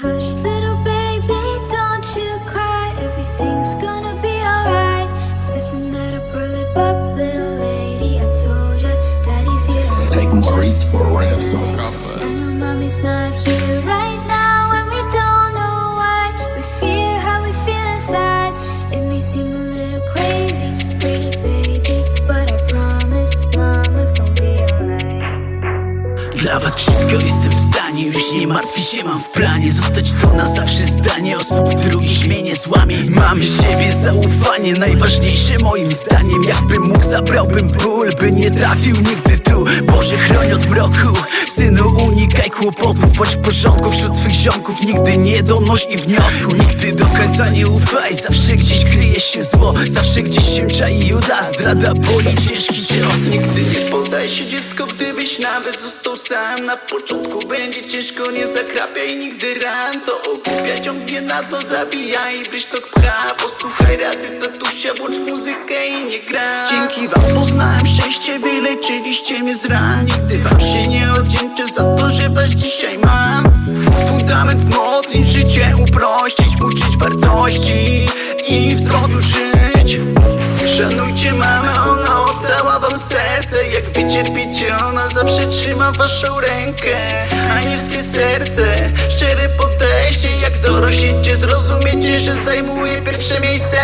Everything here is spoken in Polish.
hush, little baby, don't you cry. Everything's gonna be alright. Stiffen that upper lip up, little lady. I told ya, daddy's here. Take Maurice for ransom. I know mommy's not here right now, and we don't know why. We fear how we feel inside. It may seem a little crazy, baby, Dla was wszystko jestem w stanie. Już nie martwić się mam w planie Zostać tu na zawsze zdanie. Osób drugich mnie nie złamie. Mam siebie zaufanie Najważniejsze moim zdaniem. Jakbym mógł zabrałbym ból By nie trafił nigdy tu Boże chroń od mroku. Synu unikaj kłopotów Bądź w porządku wśród swych ziomków. Nigdy nie donoś i wniosku. Nigdy do końca nie ufaj. Zawsze gdzieś kryje się zło. Zawsze gdzieś się czai Juda. Zdrada boli ciężki cios Nigdy nie poddaj się dziecko, gdybyś nawet został sam. Na początku będzie ciężko, nie zakrapiaj nigdy ran. To ogłupia, ciągnie na to, zabija i bryś to pcha Posłuchaj rady tatusia, włącz muzykę i nie gra. Dzięki wam poznałem szczęście, wyleczyliście mnie z ran. Nigdy wam się nie odwdzięczę za to, że was dzisiaj mam. Fundament wzmocnić, życie uprościć, uczyć wartości i w zdrowiu żyć. Szanujcie mamę, ona oddała wam serce. Jak wycierpicie, ona zawsze trzyma waszą rękę. Anielskie serce, szczere podejście. Jak dorośniecie, zrozumiecie, że zajmuje pierwsze miejsce